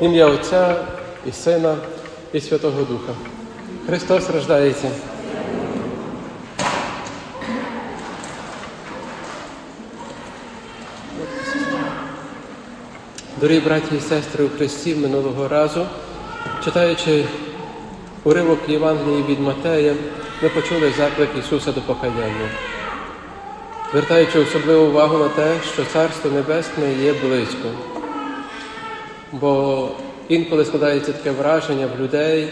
Ім'я Отця і Сина і Святого Духа. Христос рождається. Дорогі браті і сестри у Христі минулого разу, читаючи уривок Євангелії від Матея, ми почули заклик Ісуса до покаяння, звертаючи особливу увагу на те, що Царство Небесне є близько. Бо інколи складається таке враження в людей,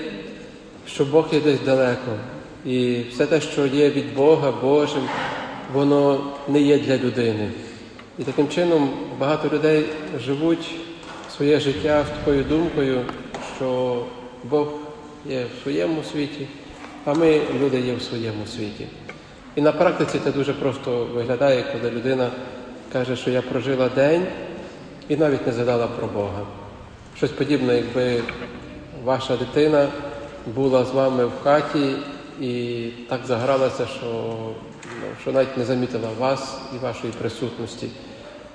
що Бог є десь далеко. І все те, що є від Бога Божим, воно не є для людини. І таким чином багато людей живуть своє життя з такою думкою, що Бог є в своєму світі, а ми, люди, є в своєму світі. І на практиці це дуже просто виглядає, коли людина каже, що я прожила день і навіть не згадала про Бога. Щось подібне, якби ваша дитина була з вами в хаті і так загралася, що, ну, що навіть не замітила вас і вашої присутності.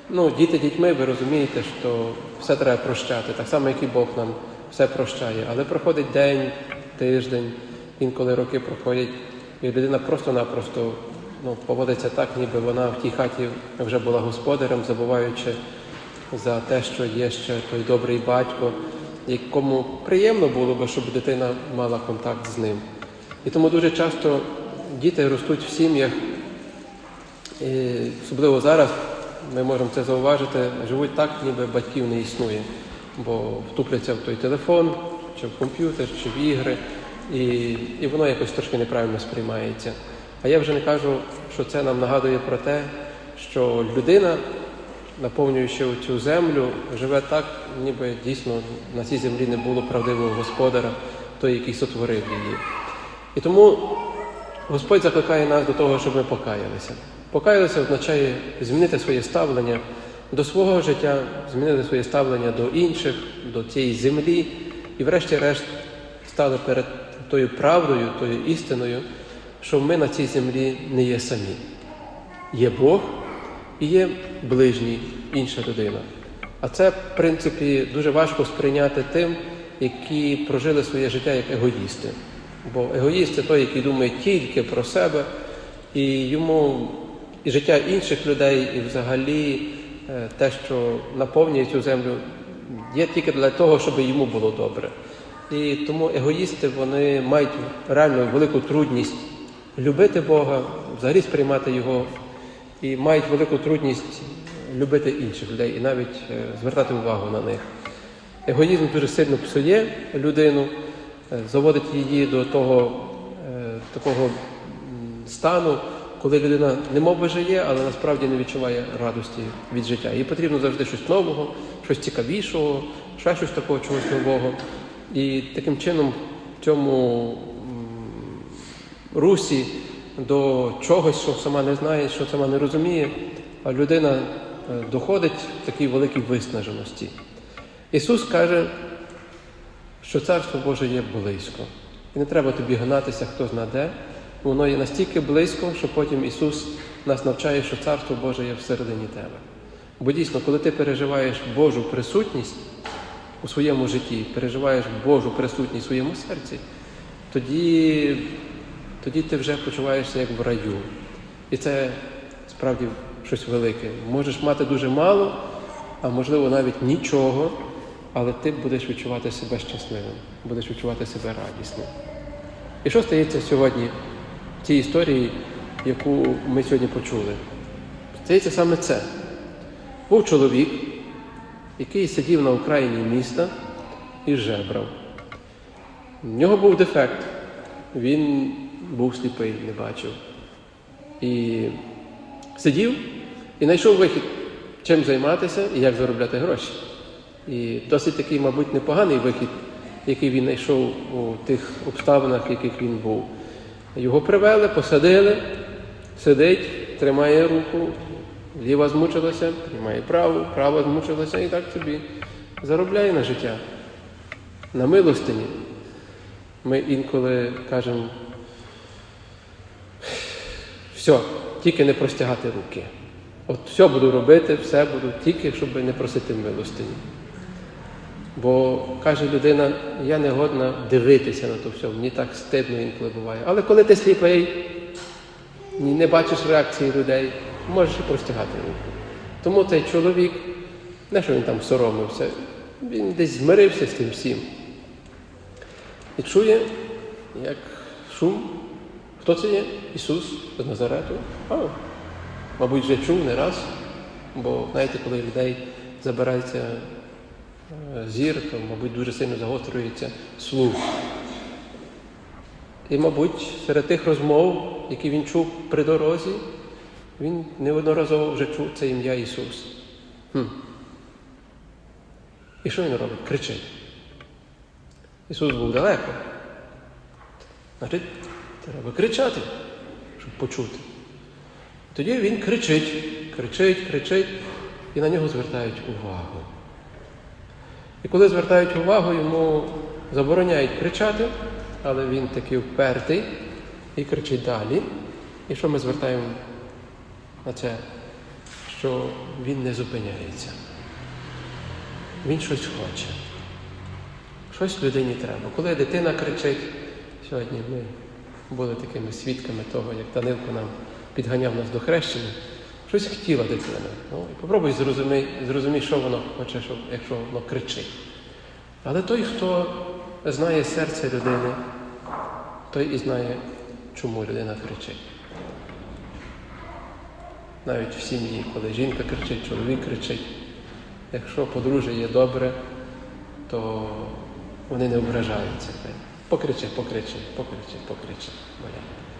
Ну, діти дітьми, ви розумієте, що все треба прощати, так само, як і Бог нам все прощає. Але проходить день, тиждень, інколи роки проходять, і людина просто-напросто ну, поводиться так, ніби вона в тій хаті вже була господарем, забуваючи за те, що є ще той добрий батько, якому приємно було би, щоб дитина мала контакт з ним. І тому дуже часто діти ростуть в сім'ях, і особливо зараз ми можемо це зауважити, живуть так, ніби батьків не існує, бо втупляться в той телефон, чи в комп'ютер, чи в ігри, і, і воно якось трошки неправильно сприймається. А я вже не кажу, що це нам нагадує про те, що людина, наповнюючи цю землю, живе так, ніби дійсно на цій землі не було правдивого господаря, той, який сотворив її. І тому Господь закликає нас до того, щоб ми покаялися. Покаялися означає змінити своє ставлення до свого життя, змінити своє ставлення до інших, до цієї землі, і, врешті-решт, стали перед тою правдою, тою істиною, що ми на цій землі не є самі. Є Бог і є ближній, інша людина. А це, в принципі, дуже важко сприйняти тим, які прожили своє життя як егоїсти. Бо егоїст це той, який думає тільки про себе, і йому і життя інших людей, і взагалі е, те, що наповнює цю землю, є тільки для того, щоб йому було добре. І тому егоїсти вони мають реально велику трудність любити Бога, взагалі сприймати Його, і мають велику трудність любити інших людей і навіть е, звертати увагу на них. Егоїзм дуже сильно псує людину, е, заводить її до того е, такого стану, коли людина немов би жиє, але насправді не відчуває радості від життя. Їй потрібно завжди щось нового, щось цікавішого, ще щось такого чогось нового. І таким чином в цьому русі до чогось, що сама не знає, що сама не розуміє, а людина е, доходить в такій великій виснаженості. Ісус каже, що Царство Боже є близько. І не треба тобі гнатися, хто зна де. Воно є настільки близько, що потім Ісус нас навчає, що Царство Боже є всередині тебе. Бо дійсно, коли ти переживаєш Божу присутність у своєму житті, переживаєш Божу присутність у своєму серці, тоді, тоді ти вже почуваєшся як в раю. І це справді щось велике. Можеш мати дуже мало, а можливо навіть нічого, але ти будеш відчувати себе щасливим, будеш відчувати себе радісним. І що стається сьогодні в цій історії, яку ми сьогодні почули? Стається саме це. Був чоловік, який сидів на окраїні міста і жебрав. В нього був дефект, він був сліпий, не бачив. І сидів і знайшов вихід, чим займатися і як заробляти гроші. І досить такий, мабуть, непоганий вихід, який він знайшов у тих обставинах, в яких він був. Його привели, посадили, сидить, тримає руку, ліва змучилася, тримає праву, права змучилася і так собі заробляє на життя. На милостині. Ми інколи кажемо, все, тільки не простягати руки. От все буду робити, все буду, тільки щоб не просити милостині. Бо каже людина, я не годна дивитися на то все, мені так стидно інколи буває. Але коли ти сліпий, не бачиш реакції людей, можеш і простягати руку. Тому цей чоловік, не що він там соромився, він десь змирився з тим всім. І чує, як шум. Хто це є? Ісус з Назарету. А, мабуть, вже чув не раз. Бо знаєте, коли людей забирається е, зір, то, мабуть, дуже сильно загострюється слух. І, мабуть, серед тих розмов, які він чув при дорозі, він неодноразово вже чув це ім'я Ісус. Хм. І що він робить? Кричить. Ісус був далеко. Значить, треба кричати, щоб почути. Тоді він кричить, кричить, кричить, і на нього звертають увагу. І коли звертають увагу, йому забороняють кричати, але він такий впертий і кричить далі. І що ми звертаємо на це? Що він не зупиняється. Він щось хоче. Щось людині треба. Коли дитина кричить, сьогодні ми були такими свідками того, як Данилко нам підганяв нас до хрещення, щось хотіла дитина. Ну, і попробуй зрозумій, зрозумій, що воно хоче, що, якщо воно кричить. Але той, хто знає серце людини, той і знає, чому людина кричить. Навіть в сім'ї, коли жінка кричить, чоловік кричить. Якщо подружжя є добре, то вони не ображаються. Покричи, покричи, покричи, покричи. Бо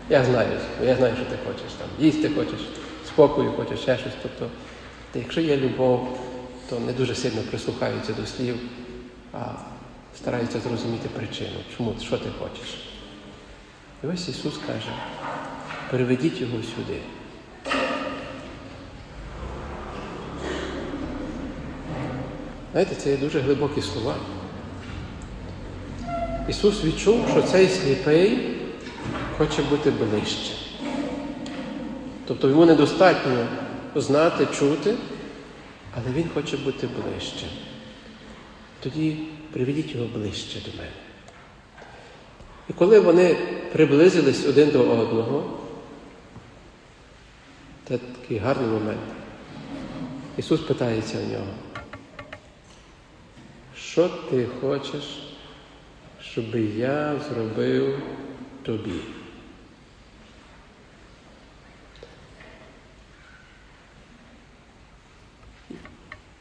я, знаю, я знаю, що ти хочеш там. Їсти хочеш, спокою хочеш, ще щось. Тобто, якщо є любов, то не дуже сильно прислухаються до слів, а стараються зрозуміти причину, чому, що ти хочеш. І ось Ісус каже, переведіть його сюди. Знаєте, це є дуже глибокі слова. Ісус відчув, що цей сліпий хоче бути ближче. Тобто йому недостатньо знати, чути, але він хоче бути ближче. Тоді приведіть його ближче до мене. І коли вони приблизились один до одного, це такий гарний момент. Ісус питається у нього, що ти хочеш, щоб я зробив тобі?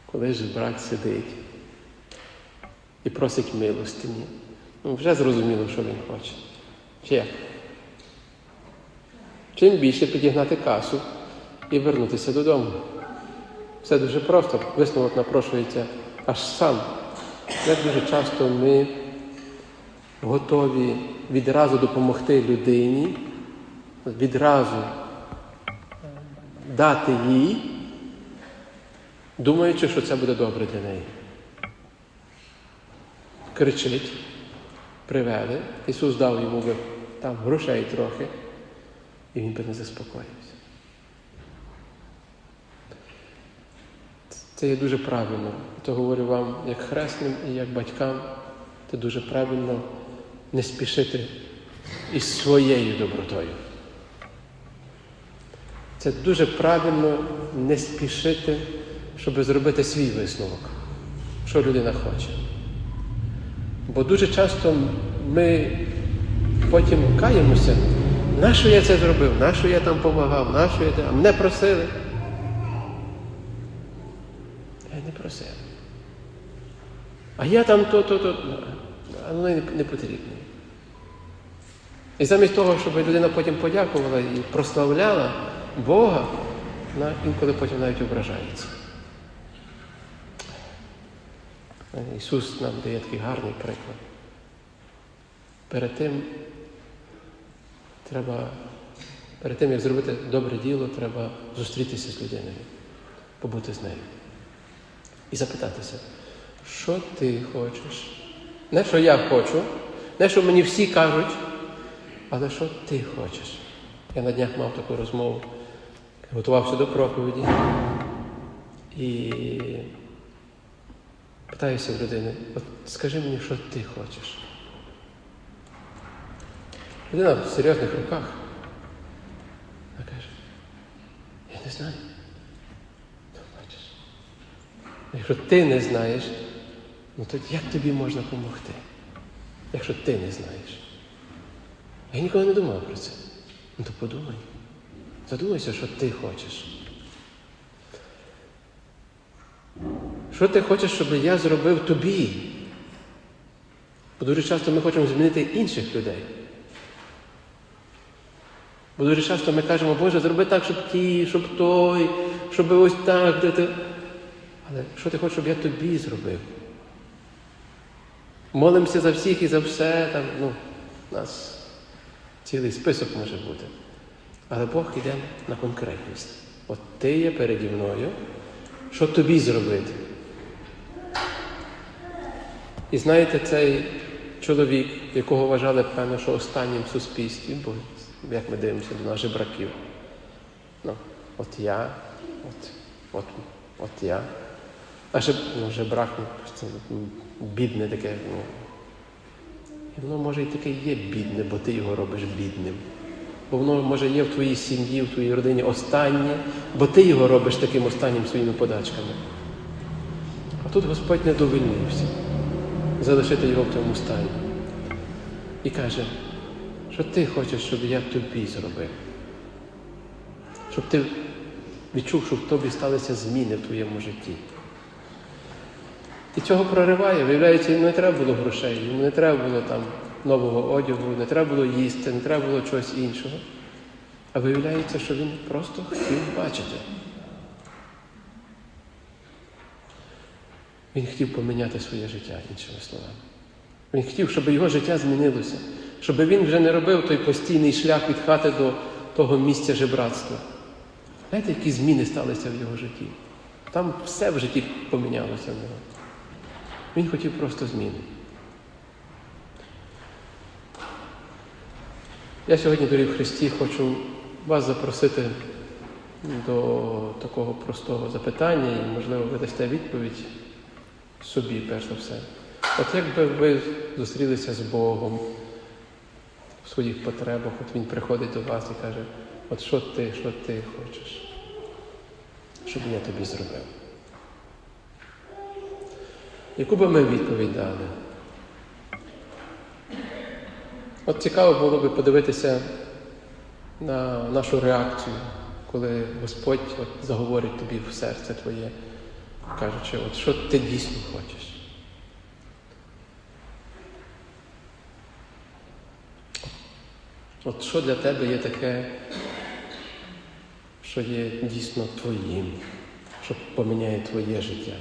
Коли ж брат сидить і просить милостині, ну вже зрозуміло, що він хоче. Чи як? Чим більше підігнати касу і вернутися додому. Все дуже просто, висновок напрошується аж сам. Як дуже часто ми готові відразу допомогти людині, відразу дати їй, думаючи, що це буде добре для неї. Кричить, привели, Ісус дав йому би там грошей трохи, і він би не заспокоївся. Це є дуже правильно. То говорю вам як хресним і як батькам, це дуже правильно не спішити із своєю добротою. Це дуже правильно не спішити, щоб зробити свій висновок, що людина хоче. Бо дуже часто ми потім каємося, нащо я це зробив, нащо я там допомагав, нащо я там, а мене просили. Я не просив. А я там то, то, то. А воно не, не потрібно. І замість того, щоб людина потім подякувала і прославляла Бога, вона інколи потім навіть ображається. Ісус нам дає такий гарний приклад. Перед тим треба, перед тим, як зробити добре діло, треба зустрітися з людиною, побути з нею і запитатися, що ти хочеш? Не що я хочу, не що мені всі кажуть, але що ти хочеш. Я на днях мав таку розмову, готувався до проповіді. І Питаюся в людини, от скажи мені, що ти хочеш. Людина в серйозних руках. Вона каже, я не знаю. Ну, бачиш. Якщо ти не знаєш, ну то як тобі можна допомогти? Якщо ти не знаєш. Я ніколи не думав про це. Ну то подумай. Задумайся, що ти хочеш. Що ти хочеш, щоб я зробив тобі? Бо дуже часто ми хочемо змінити інших людей. Бо дуже часто ми кажемо, Боже, зроби так, щоб ті, щоб той, щоб ось так, де ти. Але що ти хочеш, щоб я тобі зробив? Молимося за всіх і за все, там, ну, нас цілий список може бути. Але Бог йде на конкретність. От ти є переді мною, що тобі зробити? І знаєте, цей чоловік, якого вважали, певно, що останнім в суспільстві, бо як ми дивимося до наших браків. Ну, от я, от, от, от я. А ще, ну, брак, ну, бідне таке. Ну, і воно може і таке є бідне, бо ти його робиш бідним. Бо воно може є в твоїй сім'ї, в твоїй родині останнє, бо ти його робиш таким останнім своїми подачками. А тут Господь не довільнився залишити його в тому стані. І каже, що ти хочеш, щоб я тобі зробив. Щоб ти відчув, що в тобі сталися зміни в твоєму житті. І цього прориває, виявляється, йому не треба було грошей, йому не треба було там нового одягу, не треба було їсти, не треба було чогось іншого. А виявляється, що він просто хотів бачити. Він хотів поміняти своє життя, іншими словами. Він хотів, щоб його життя змінилося, щоб він вже не робив той постійний шлях від хати до того місця жебратства. Знаєте, які зміни сталися в його житті? Там все в житті помінялося в нього. Він хотів просто зміни. Я сьогодні, дорогі в Христі, хочу вас запросити до такого простого запитання, і, можливо, ви дасте відповідь собі, перш за все. От якби ви зустрілися з Богом в своїх потребах, от Він приходить до вас і каже, от що ти, що ти хочеш, щоб я тобі зробив. Яку би ми відповідь дали? От цікаво було би подивитися на нашу реакцію, коли Господь от заговорить тобі в серце твоє, кажучи, от що ти дійсно хочеш. От що для тебе є таке, що є дійсно твоїм, що поміняє твоє життя.